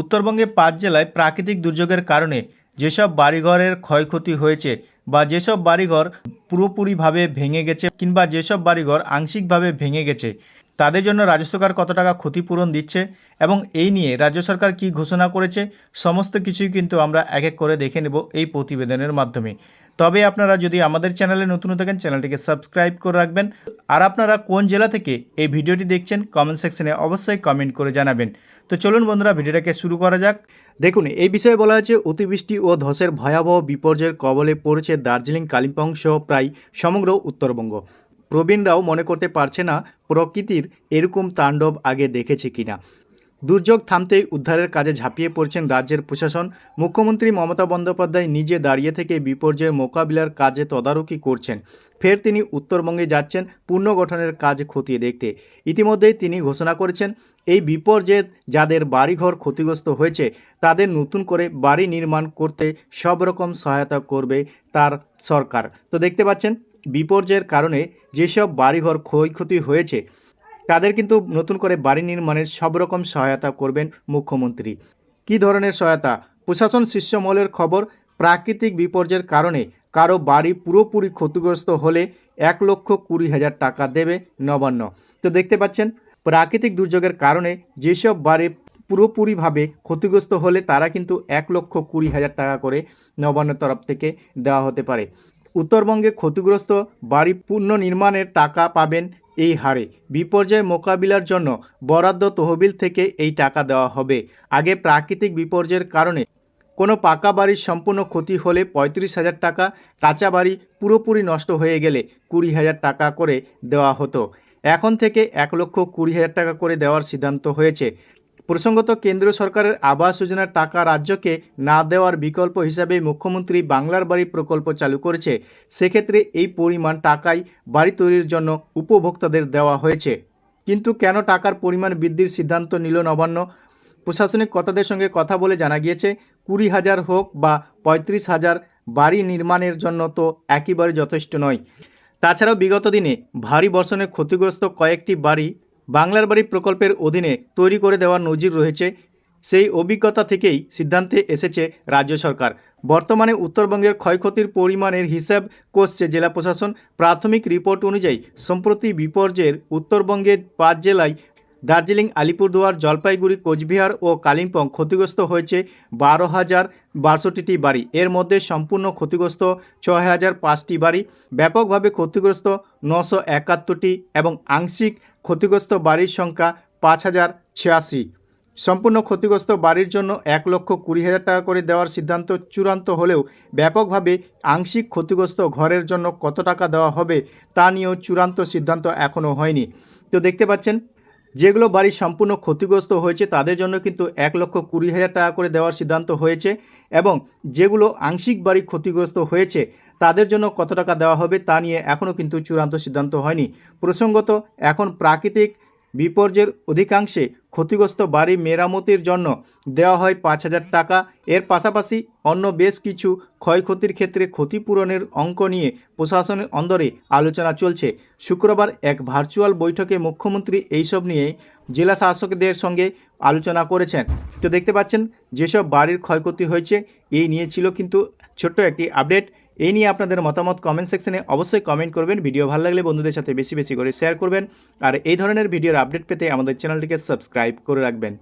উত্তরবঙ্গে পাঁচ জেলায় প্রাকৃতিক দুর্যোগের কারণে যেসব বাড়িঘরের ক্ষয়ক্ষতি হয়েছে বা যেসব বাড়িঘর পুরোপুরিভাবে ভেঙে গেছে কিংবা যেসব বাড়িঘর আংশিকভাবে ভেঙে গেছে, তাদের জন্য রাজ্য সরকার কত টাকা ক্ষতিপূরণ দিচ্ছে এবং এই নিয়ে রাজ্য সরকার কি ঘোষণা করেছে, সমস্ত কিছুই কিন্তু আমরা এক এক করে দেখে নেব এই প্রতিবেদনের মাধ্যমে। তবে আপনারা যদি আমাদের চ্যানেলে নতুন থাকেন, চ্যানেলটিকে সাবস্ক্রাইব করে রাখবেন। আর আপনারা কোন জেলা থেকে এই ভিডিওটি দেখছেন কমেন্ট সেকশনে অবশ্যই কমেন্ট করে জানাবেন। তো চলুন বন্ধুরা, ভিডিওটাকে শুরু করা যাক। দেখুন, এই বিষয়ে বলা হয়েছে, অতিবৃষ্টি ও ধসের ভয়াবহ বিপর্যয়ের কবলে পড়েছে দার্জিলিং, কালিম্পং সহ প্রায় সমগ্র উত্তরবঙ্গ। প্রবীণরাও মনে করতে পারছে না প্রকৃতির এরকম তাণ্ডব আগে দেখেছে কিনা। দুর্যোগ থামতেই উদ্ধারের কাজে ঝাঁপিয়ে পড়ছেন রাজ্যের প্রশাসন। মুখ্যমন্ত্রী মমতা বন্দ্যোপাধ্যায় নিজে দাঁড়িয়ে থেকে বিপর্যয়ের মোকাবিলার কাজে তদারকি করছেন। ফের তিনি উত্তরবঙ্গে যাচ্ছেন পুনর্গঠনের কাজ খতিয়ে দেখতে। ইতিমধ্যেই তিনি ঘোষণা করেছেন, এই বিপর্যয়ে যাদের বাড়িঘর ক্ষতিগ্রস্ত হয়েছে, তাদের নতুন করে বাড়ি নির্মাণ করতে সব রকম সহায়তা করবে তার সরকার। তো দেখতে পাচ্ছেন, বিপর্যয়ের কারণে যেসব বাড়িঘর ক্ষয়ক্ষতি হয়েছে তাদের কিন্তু নতুন করে বাড়ি নির্মাণের সব রকম সহায়তা করবেন মুখ্যমন্ত্রী। কী ধরনের সহায়তা? প্রশাসন শীর্ষমহলের খবর প্রাকৃতিক বিপর্যয়ের কারণে কারও বাড়ি পুরোপুরি ক্ষতিগ্রস্ত হলে এক লক্ষ কুড়ি হাজার টাকা দেবে নবান্ন। তো দেখতে পাচ্ছেন, প্রাকৃতিক দুর্যোগের কারণে যেসব বাড়ি পুরোপুরিভাবে ক্ষতিগ্রস্ত হলে তারা কিন্তু এক লক্ষ কুড়ি হাজার টাকা করে নবান্নের তরফ থেকে দেওয়া হতে পারে। উত্তরবঙ্গে ক্ষতিগ্রস্ত বাড়ি পুনর্নির্মাণের টাকা পাবেন এই হারে বিপর্যয় মোকাবিলার জন্য বরাদ্দ তহবিল থেকে এই টাকা দেওয়া হবে। আগে প্রাকৃতিক বিপর্যয়ের কারণে কোনো পাকা বাড়ির সম্পূর্ণ ক্ষতি হলে পঁয়ত্রিশ হাজার টাকা, কাঁচা বাড়ি পুরোপুরি নষ্ট হয়ে গেলে কুড়ি হাজার টাকা করে দেওয়া হতো। এখন থেকে এক লক্ষ কুড়ি হাজার টাকা করে দেওয়ার সিদ্ধান্ত হয়েছে। প্রসঙ্গত কেন্দ্র সরকারের আবাস যোজনার টাকা রাজ্যকে না দেওয়ার বিকল্প হিসাবে মুখ্যমন্ত্রী বাংলার বাড়ি প্রকল্প চালু করেছে। সেক্ষেত্রে এই পরিমাণ টাকাই বাড়ি তৈরির জন্য উপভোক্তাদের দেওয়া হয়েছে। কিন্তু কেন টাকার পরিমাণ বৃদ্ধির সিদ্ধান্ত নিল নবান্ন? প্রশাসনিক কর্তাদের সঙ্গে কথা বলে জানা গিয়েছে, কুড়ি হাজার হোক বা পঁয়ত্রিশ হাজার, বাড়ি নির্মাণের জন্য তো একেবারে যথেষ্ট নয়। তাছাড়াও বিগত দিনে ভারী বর্ষণে ক্ষতিগ্রস্ত কয়েকটি বাড়ি বাংলার বাড়ি প্রকল্পের অধীনে তৈরি করে দেওয়ার নজির রয়েছে। সেই অভিজ্ঞতা থেকেই সিদ্ধান্তে এসেছে রাজ্য সরকার। বর্তমানে উত্তরবঙ্গের ক্ষয়ক্ষতির পরিমাণের হিসাব কষছে জেলা প্রশাসন। প্রাথমিক রিপোর্ট অনুযায়ী, সম্প্রতি বিপর্যয়ের উত্তরবঙ্গের পাঁচ জেলায় দার্জিলিং, আলিপুরদুয়ার, জলপাইগুড়ি, কোচবিহার ও কালিম্পং ক্ষতিগ্রস্ত হয়েছে বারো হাজার বাষট্টিটি বাড়ি। এর মধ্যে সম্পূর্ণ ক্ষতিগ্রস্ত ছয় হাজার পাঁচটি বাড়ি। ব্যাপকভাবে ক্ষতিগ্রস্ত নশো একাত্তরটি এবং আংশিক ক্ষতিগ্রস্ত বাড়ির সংখ্যা পাঁচ হাজার ছিয়াশি। সম্পূর্ণ ক্ষতিগ্রস্ত বাড়ির জন্য এক লক্ষ কুড়ি হাজার টাকা করে দেওয়ার সিদ্ধান্ত চূড়ান্ত হলেও ব্যাপকভাবে আংশিক ক্ষতিগ্রস্ত ঘরের জন্য কত টাকা দেওয়া হবে তা নিয়েও চূড়ান্ত সিদ্ধান্ত এখনও হয়নি। তো দেখতে পাচ্ছেন, যেগুলো বাড়ি সম্পূর্ণ ক্ষতিগ্রস্ত হয়েছে তাদের জন্য কিন্তু এক লক্ষ কুড়ি হাজার টাকা করে দেওয়ার সিদ্ধান্ত হয়েছে এবং যেগুলো আংশিক বাড়ি ক্ষতিগ্রস্ত হয়েছে তাদের জন্য কত টাকা দেওয়া হবে তা নিয়ে এখনও কিন্তু চূড়ান্ত সিদ্ধান্ত হয়নি। প্রসঙ্গত, এখন প্রাকৃতিক বিপর্যয়ের অধিকাংশে ক্ষতিগ্রস্ত বাড়ি মেরামতির জন্য দেওয়া হয় পাঁচ হাজার টাকা। এর পাশাপাশি অন্য বেশ কিছু ক্ষয়ক্ষতির ক্ষেত্রে ক্ষতিপূরণের অঙ্ক নিয়ে প্রশাসনের অন্দরে আলোচনা চলছে। শুক্রবার এক ভার্চুয়াল বৈঠকে মুখ্যমন্ত্রী এইসব নিয়ে জেলা শাসকদের সঙ্গে আলোচনা করেছেন। তো দেখতে পাচ্ছেন, যেসব বাড়ির ক্ষয়ক্ষতি হয়েছে, এই নিয়ে ছিল কিন্তু ছোট্ট একটি আপডেট। এই নিয়ে আপনাদের মতামত কমেন্ট সেকশনে অবশ্যই কমেন্ট করবেন। ভিডিও ভালো লাগলে বন্ধুদের সাথে বেশি বেশি করে শেয়ার করবেন। আর এই ধরনের ভিডিওর আপডেট পেতে আমাদের চ্যানেলটিকে সাবস্ক্রাইব করে রাখবেন।